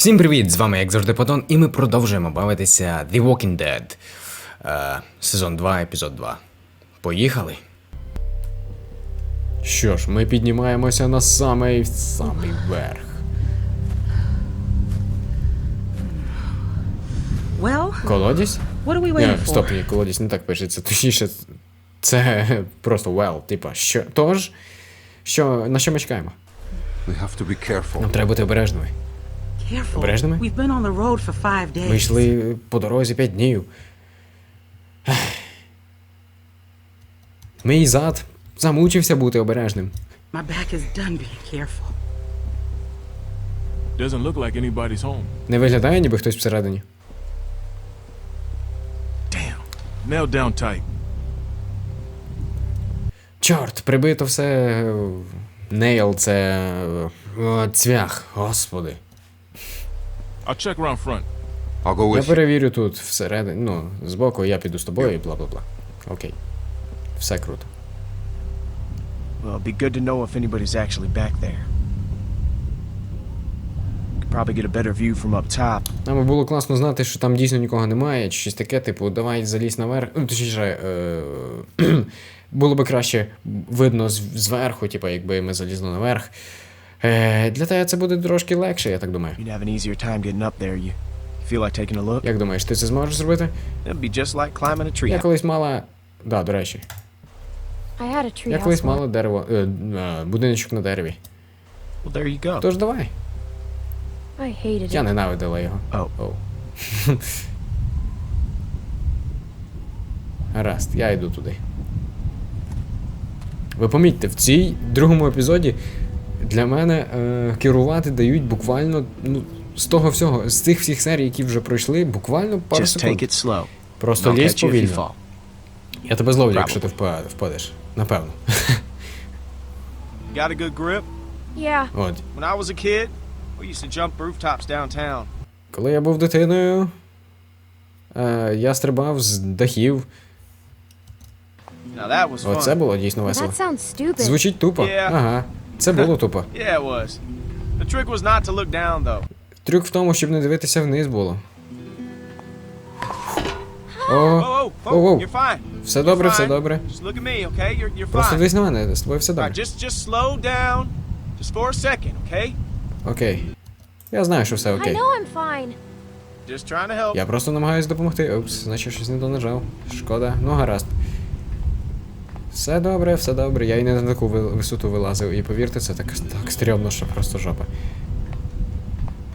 Всім привіт! З вами, як завжди, Патон, і ми продовжуємо бавитися The Walking Dead. Е, сезон 2, епізод 2. Поїхали. Що ж, ми піднімаємося на самий самий верх. Well, Колодязь? what are we waiting for? стоп, ні, колодязь не так пишеться. Точніше, це просто well, типа, що. Тож, що, на що ми чекаємо? We have to be careful. Нам треба бути обережними. Careful. Обережними? We've been on the road for five days. Ми йшли по дорозі 5 днів. Мій зад замучився бути обережним. My back is done being careful. Doesn't look like anybody's home. Не виглядає, ніби хтось всередині. Damn. Nailed down tight. Чорт, прибито все. Нейл це. е, Цвях, господи. I'll check around front. I'll go Я with you. перевірю тут всередині. Ну, збоку я піду з тобою і бла бла бла. Окей. Все круто. Well, it'd be good to know if anybody's actually back there. Could probably get a better view from up top. Нам би було класно знати, що там дійсно нікого немає, чи щось таке, типу, давай залізь наверх. Ну, точніше, е... було би краще видно з- зверху, типу, якби ми залізли наверх. Е... Для тебе це буде трошки легше, я так думаю. Як думаєш, ти це зможеш зробити? Я колись мала. Да, до речі. Я колись мала дерево. Е... е, будиночок на дереві. Well, there you go. Тож давай. I hated Я ненавидила його. Oh. Гаразд, я йду туди. Ви помітьте, в цій другому епізоді для мене е, керувати дають буквально ну, з того всього, з цих всіх серій, які вже пройшли, буквально пару Just секунд. take it slow. Просто лізь повільно. Я тебе зловлю, якщо ти впадеш. Напевно. Got a good grip? Yeah, От. When I was a kid, we used to jump rooftops downtown. Коли я був дитиною, е, я стрибав з дахів. Now that was Оце було дійсно весело. that sounds stupid. Звучить тупо. Yeah. Ага. Це було тупо. Трюк в тому, щоб не дивитися вниз було. О, fine. все добре, все добре. Просто дивись на мене, з тобою все добре. Окей. Я знаю, що все окей. Я просто намагаюсь допомогти. Опс, значить щось не донажав. Шкода. Ну гаразд. Все добре, все добре. Я і не на таку висоту вилазив. І повірте, це так, так стрьомно, що просто жопа.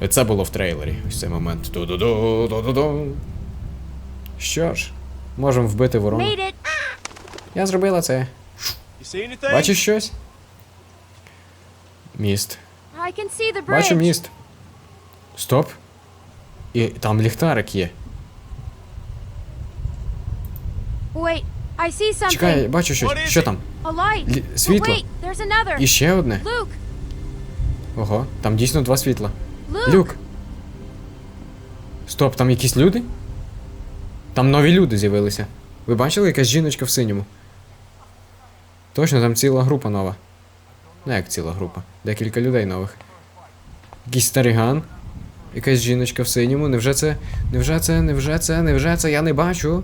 І Це було в трейлері. Ось цей момент. Ду-ду-ду, ду-ду-ду. Що ж, можемо вбити ворону. Я зробила це. Бачиш щось? Міст. Бачу міст. Стоп. І там ліхтарик є. Wait, I see something. Чекай, бачу щось. Що там? A light. Лі- But світло. wait, there's another. І ще одне. Luke, Ого, там дійсно два світла. Luke. Люк. Стоп, там якісь люди? Там нові люди з'явилися. Ви бачили якась жіночка в синьому? Точно, там ціла група нова. Ну як ціла група? Декілька людей нових. Якийсь стариган. Якась жіночка в синьому. Невже це? Невже це? Невже це? Невже це? Я не бачу.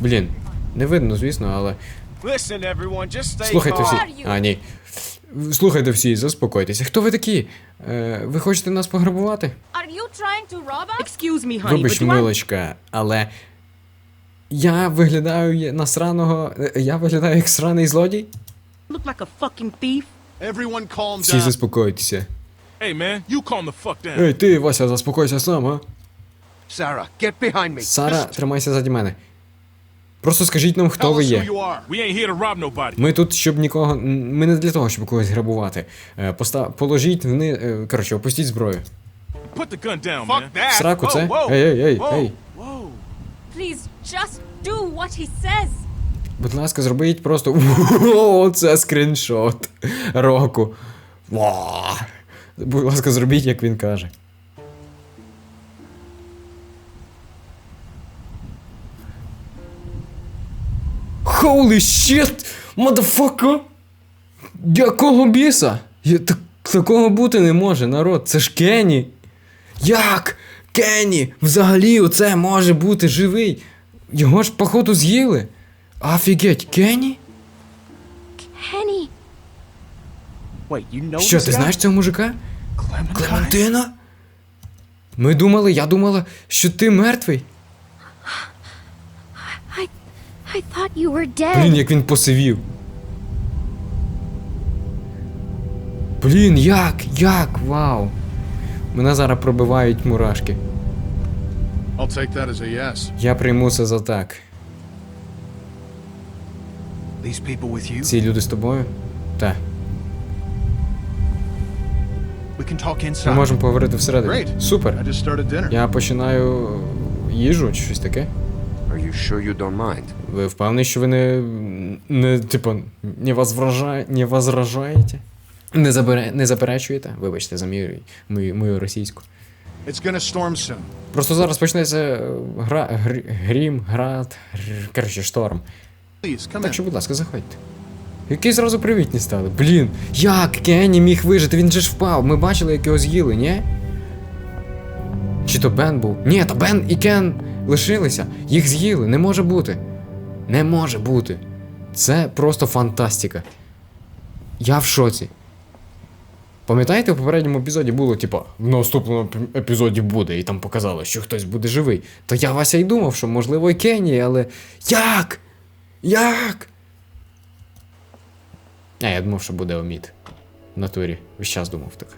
Блін, не видно, звісно, але. Слухайте всі. А, ні. Слухайте всі, заспокойтеся. Хто ви такі? Е, ви хочете нас пограбувати? Вибач, милочка, але. Я виглядаю на сраного. е, Я виглядаю як сраний злодій? look like a fucking thief? Everyone calm Всі заспокойтеся. Hey, man, you calm the fuck down. Ей, ти, Вася, заспокойся сам, а? Sarah, get behind me. Сара, тримайся заді мене. Просто скажіть нам, хто ви є. Ми тут, щоб нікого. Ми не для того, щоб когось грабувати. Е, Поста... Положіть вни. е, Коротше, опустіть зброю. Сраку це? Ей, ей, ей, ей. Будь ласка, зробіть просто. О, це скріншот року. Будь ласка, зробіть, як він каже. Holy shit! Motherfucker! Якого біса? Я, так, такого бути не може, народ. Це ж Кенні. Як? Кенні! Взагалі оце може бути живий. Його ж, походу, з'їли. Офігеть, Кенні? Know Що, ти знаєш цього мужика? Клементина? Ми думали, я думала, що ти мертвий. I thought you were dead. Блін, як він посивів. Блін, як? Як? Вау. Мене зараз пробивають мурашки. I'll take that as a yes. Я прийму це за так. These people with you? Ці люди з тобою? Так. We can talk Ми можемо поговорити всередині. Great. Супер. I just started dinner. Я починаю їжу чи щось таке. Are you sure you don't mind? Ви впевнені, що ви не. не типу, не, не возражаєте? Не, забере, не заперечуєте? Вибачте за мою, мою, мою російську. It's gonna storm soon. Просто зараз почнеться е, гра, гр, грім, град, гр, коротше, шторм. Please, come Так що, будь ласка, заходьте. Які зразу привітні стали. Блін, як Кенні міг вижити? Він же ж впав. Ми бачили, як його з'їли, ні? Чи то Бен був? Ні, то Бен і Кен лишилися. Їх з'їли. Не може бути. Не може бути. Це просто фантастика. Я в шоці. Пам'ятаєте, в попередньому епізоді було, типа, в наступному епізоді буде, і там показали, що хтось буде живий. То я Вася й думав, що можливо і Кенні, але. Як? Як? А, я думав, що буде омід. В натурі. Весь час думав так.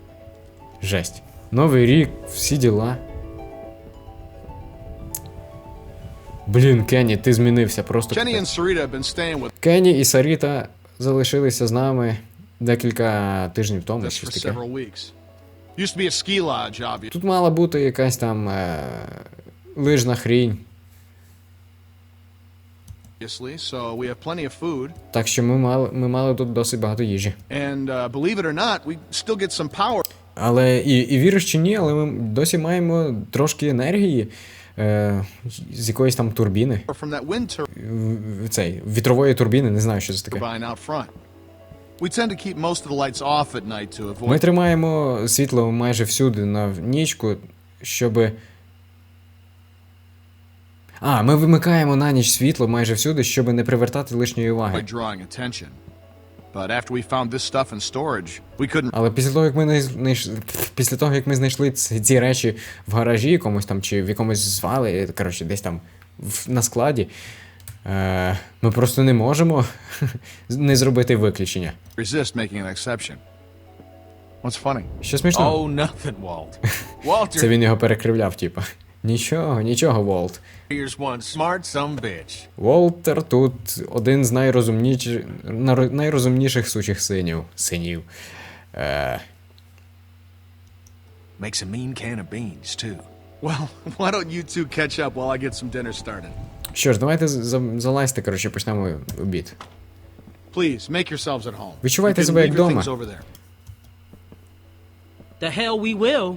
Жесть. Новий рік, всі діла. Блін, Кенні, ти змінився просто. Кенні і Саріта залишилися з нами декілька тижнів тому. Щось таке. Тут мала бути якась там е, лижна хрінь. Так що ми мали, ми мали тут досить багато їжі. Але і, і віриш чи ні, але ми досі маємо трошки енергії е, з якоїсь там турбіни. в- Цей, вітрової турбіни, не знаю, що це таке. turbine out front. We tend to keep most of the lights off at night to avoid Ми тримаємо світло майже всюди на нічку, щоб. А, ми вимикаємо на ніч світло майже всюди, щоб не привертати лишньої уваги. drawing attention. But after we found this stuff in storage, we couldn't Але після того, як ми знайш- знайш- після того, як ми знайшли ці, ці речі в гаражі якомусь там, чи в якомусь звали, коротше, десь там в, на складі, е, ми просто не можемо не зробити виключення. resist making an exception. What's funny? Що смішно? Oh, nothing, Walt. Walter, Це він його перекривляв, типа. Нічого, нічого, Волт. here's one smart bitch. Волтер тут один з найрозумніших, найрозумніших сучих синів. Синів. Е, Makes a mean can of beans, too. Well, why don't you two catch up while I get some dinner started? що ж, давайте залазьте, коротше, почнемо обід. Please, make yourselves at home. Відчувайте себе як your дома. things over there. The hell we will.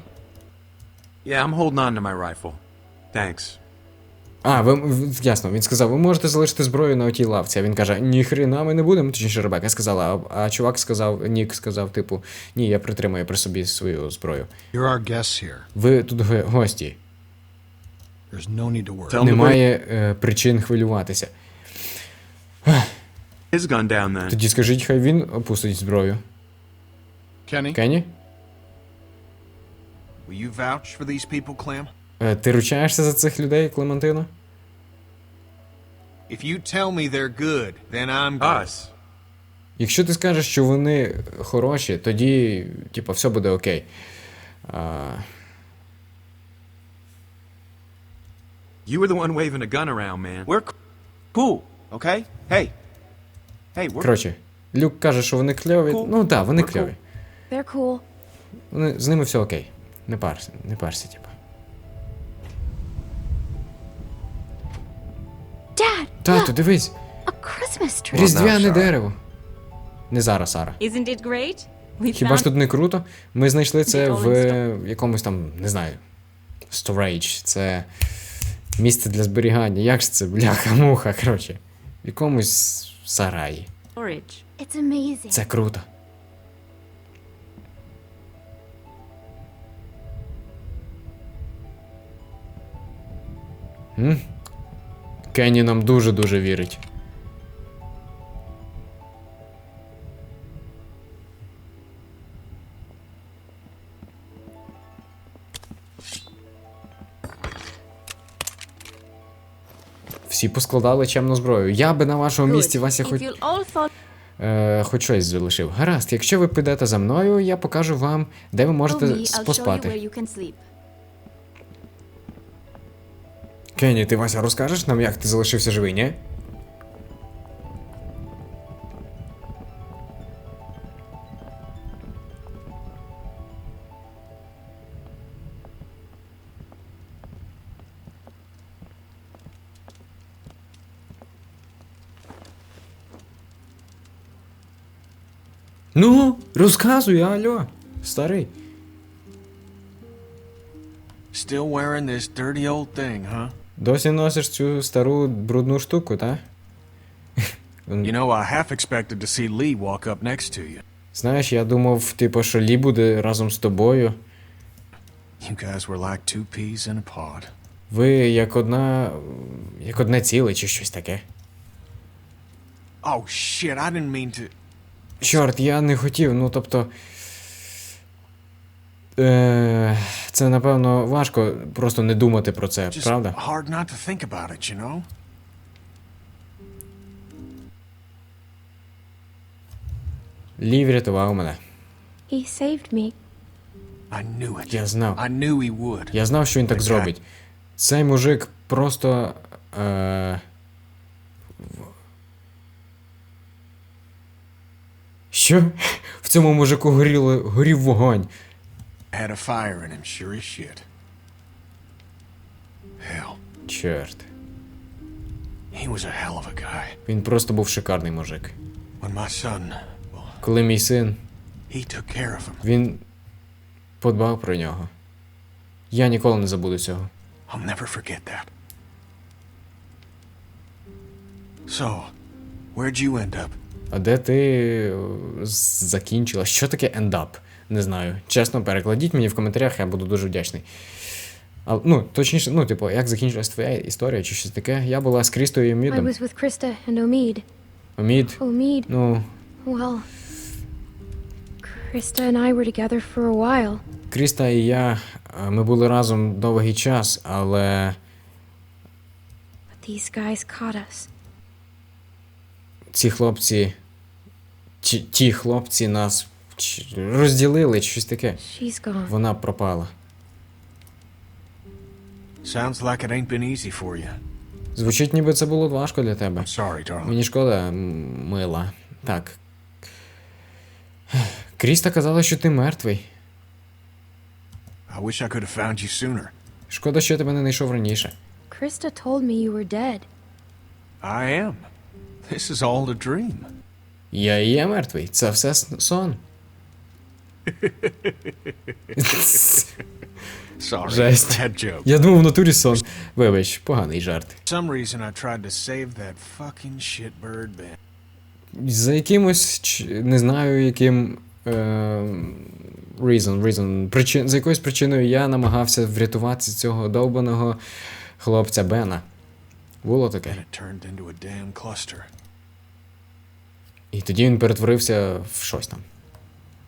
Yeah, I'm holding on to my rifle. Thanks. А, ви ясно, він сказав, ви можете залишити зброю на отій лавці. А він каже, ні хрена ми не будемо. Точніше, Ребека сказала, а, а чувак сказав, Нік сказав, типу, ні, я притримаю при собі свою зброю. You're our guests here. Ви тут ге- гості. There's no need to worry. Tell Немає е, причин хвилюватися. his gun down then. Тоді скажіть, хай він опустить зброю. Kenny, Кенні? Will you vouch for these people, Clem? Е, ти ручаєшся за цих людей, Клементино? If you tell me they're good, then I'm good. Us. Якщо ти скажеш, що вони хороші, тоді, типа, все буде окей. А, You were the one waving a gun around, man. We're cool, okay? Hey. Hey, we're коротше, Люк каже, що вони кльові. Cool. Ну так, вони We're кльові. They're cool. Вони, з ними все окей. Не парся, не парся, типа. Dad, Тату, look, дивись, a Christmas tree. різдвяне дерево. Не зараз, Сара. Isn't it great? We Хіба ж тут не круто? Ми знайшли це в якомусь там, не знаю, storage. Це місце для зберігання. Як ж це, бляха-муха, коротше. В якомусь сараї. storage. It's amazing. Це круто. Угу. Кенні нам дуже-дуже вірить. Всі поскладали чемну зброю. Я би на вашому місці Вася хоч, е, хоч щось залишив. Гаразд, якщо ви підете за мною, я покажу вам, де ви можете поспати. Кенні, ти Вася розкажеш нам, як ти залишився живий, ні? Ну, розказуй, алло, старий. Still wearing this dirty old thing, huh? Досі носиш цю стару брудну штуку, та? You know, I half expected to see Lee walk up next to you. Знаєш, я думав, типу, що Лі буде разом з тобою. You guys were like two peas in a pod. Ви як одна. як одне ціле чи щось таке. Oh shit, I didn't mean to. Чорт, я не хотів, ну тобто. Е, це напевно важко просто не думати про це, правда? hard not to think about it, you know? Лі врятував мене. He saved me. I knew it. Я знав. I knew he would. Я знав, що він так зробить. Цей мужик просто. Е... Що? В цьому мужику горіли, горів вогонь. Had a fire in him, sure as shit. Hell, Чорт. he was a hell of a guy. Він просто був шикарний мужик. When my son, well, Коли мій син, he took care of him. він подбав про нього. Я ніколи не забуду цього. I'll never forget that. So, where'd you end up? А де ти е, закінчила? Що таке end up? Не знаю. Чесно, перекладіть мені в коментарях, я буду дуже вдячний. А, ну, точніше, ну, типу, як закінчилась твоя історія чи щось таке? Я була з Крістою і I Мідом. was with Krista and Omid. Мід, Omid, ну, well, Krista and I were together for a while. Кріста і я, е, ми були разом довгий час, але But these guys caught us. ці хлопці. Ті, ті хлопці нас ч- розділили чи щось таке. Вона пропала. Sounds like it ain't been easy for you. Звучить, ніби це було важко для тебе. Sorry, darling. Мені шкода, мила. Так. Кріста казала, що ти мертвий. I wish I could have found you sooner. Шкода, що я тебе не знайшов раніше. Krista told me you were dead. I am. This is all a dream. Я і є мертвий. Це все сон. Sorry, Жесть. bad joke. Я думав в натурі сон. Вибач, поганий жарт. For some reason, I tried to save that fucking shitbird Ben. За якимось, ч- не знаю, яким. Е, reason, reason. Причин, за якоюсь причиною я намагався врятувати цього довбаного хлопця Бена. Було таке. And it turned into a damn cluster. І тоді він перетворився в щось там.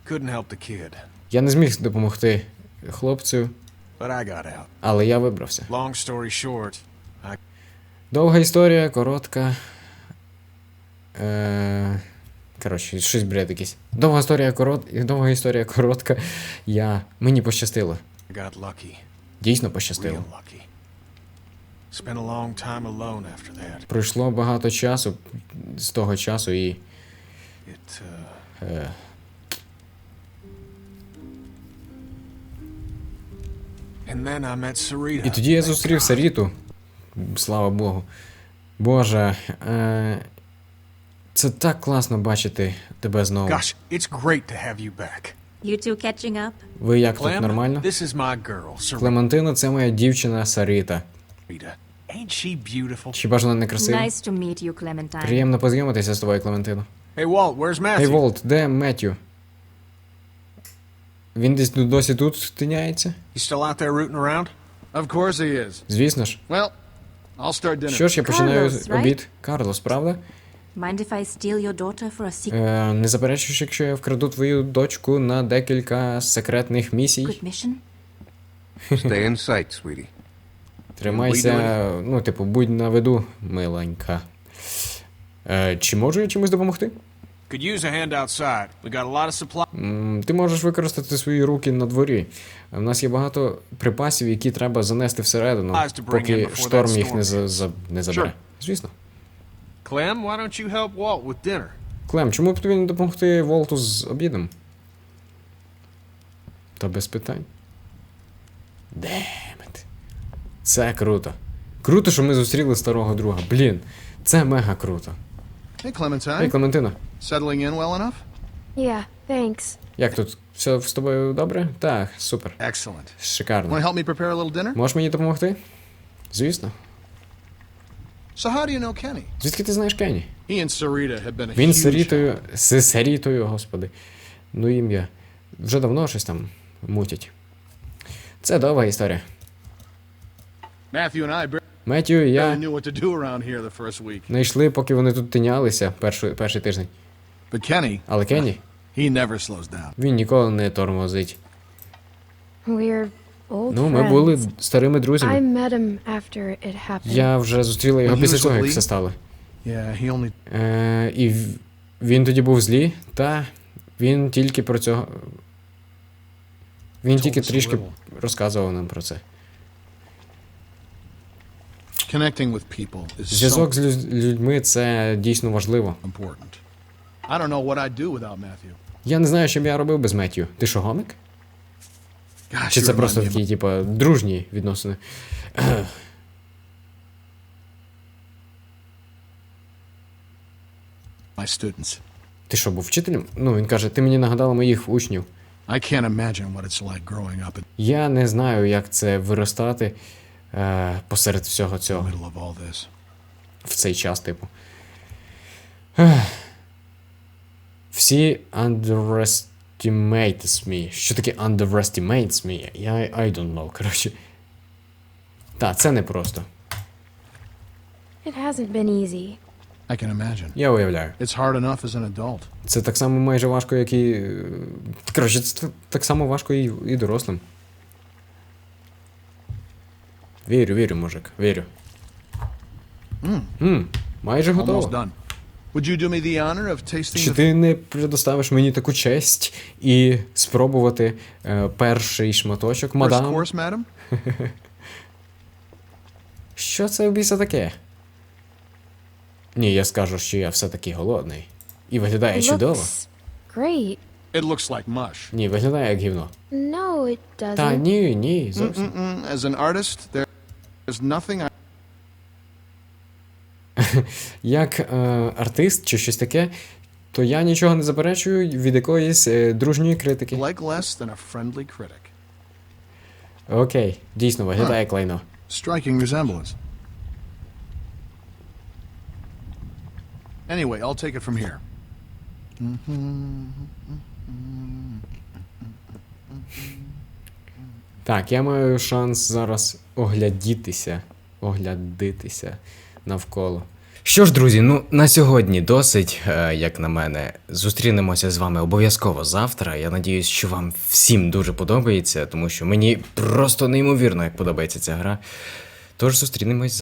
Couldn't help the kid, Я не зміг допомогти хлопцю, but I got out. але я вибрався. Long story short, Довга історія, коротка. Е... Коротше, щось бред якийсь. Довга історія корот... Довга історія коротка. Я. Мені пощастило. Got lucky. Дійсно пощастило. Spent a long time alone after that. Пройшло багато часу з того часу і. It, uh, Е... І тоді я зустрів. Саріту. Слава Богу. Боже. Е... Це так класно бачити тебе знову. Gosh, it's great to have you back. You two catching up? Ви як тут нормально? this is my girl, Sarita. Клементина це моя дівчина Саріта. Ain't she beautiful? Хіба ж вона не красива? Nice to meet you, Clementine. Приємно познайомитися з тобою, Клементино. Hey, Walt, where's Matthew? Ей, Волт, де Меттю? Він десь досі тут тиняється? You still out there rooting around? Of course he is. Звісно ж. Well, I'll start dinner. Що ж, я починаю right? обід. Карлос, правда? Mind if I steal your daughter for a secret Е, не заперечуєш, якщо я вкраду твою дочку на декілька секретних місій. mission? Stay in sight, sweetie. Тримайся, ну, типу, будь на виду, миленька. Е, чи можу я чимось допомогти? Could use a hand outside. We got a lot of supplies. М, Ти можеш використати свої руки на дворі. У нас є багато припасів, які треба занести всередину, поки шторм їх не, за, за, не забере. Sure. Звісно. Clem, why don't you help Walt with dinner? Клем, чому б тобі не допомогти Волту з обідом? Та без питань. Демет. Це круто. Круто, що ми зустріли старого друга. Блін, це мега круто. Hey, Клементина, Settling in well enough? Yeah, thanks. як тут? Все з тобою добре? Так, супер. Excellent. Want Шикарно. to help me prepare a little dinner? Можеш мені допомогти? Звісно. So how do you know Kenny? Звідки ти знаєш Кенні? He and Sarita have been a Він huge Сарітою. З Сарітою, господи. Ну ім'я. Вже давно щось там мутять. Це довга історія. Matthew and I barely Меттю і я knew what to do around here the first week. не йшли, поки вони тут тинялися перший, перший тиждень. But Kenny, Але Кенні, he never slows down. він ніколи не тормозить. We're old Ну, ми були старими I друзями. met him after it happened. Я вже зустріла його після того, як все стало. Yeah, he only Е, і він тоді був злі, та він тільки про цього. Він тільки трішки розказував нам про це. Зв'язок з людьми це дійсно важливо. I don't know what I'd do without Matthew. Я не знаю, що б я робив без Меттю. Ти що, гомик? Gosh, Чи you це remind просто me такі, типа, дружні відносини? my students. Ти що, був вчителем? Ну, він каже, ти мені нагадала моїх учнів. I can't imagine what it's like growing up in Я не знаю, як це виростати е, посеред всього the цього middle of all this. в цей час, типу. Ех. Всі underestimates me. Що таке underestimates me? Я I don't know, коротше. Так, це непросто. It hasn't been easy. I can imagine. Я уявляю. It's hard enough as an adult. Це так само майже важко, як і. Коротше, це так само важко і, і дорослим. Вірю, вірю, мужик, вірю. М, майже Almost готово. Done. Would you do me the honor of tasting Чи ти не предоставиш мені таку честь і спробувати е, перший шматочок, мадам? course, madam? Що це біса таке? Ні, я скажу, що я все-таки голодний. І виглядає чудово. great. It looks like mush. Ні, виглядає як гівно. No, it doesn't. Та ні, ні, зовсім. As an artist, there, there's nothing I Як е, артист чи щось таке, то я нічого не заперечую від якоїсь е, дружньої критики. like less than a friendly critic. Окей, дійсно виглядає як лайно. Striking resemblance. Anyway, I'll take it from here. Так, я маю шанс зараз оглядітися, оглядитися навколо. Що ж, друзі, ну на сьогодні досить, е, як на мене. Зустрінемося з вами обов'язково завтра. Я надіюсь, що вам всім дуже подобається, тому що мені просто неймовірно як подобається ця гра. Тож зустрінемось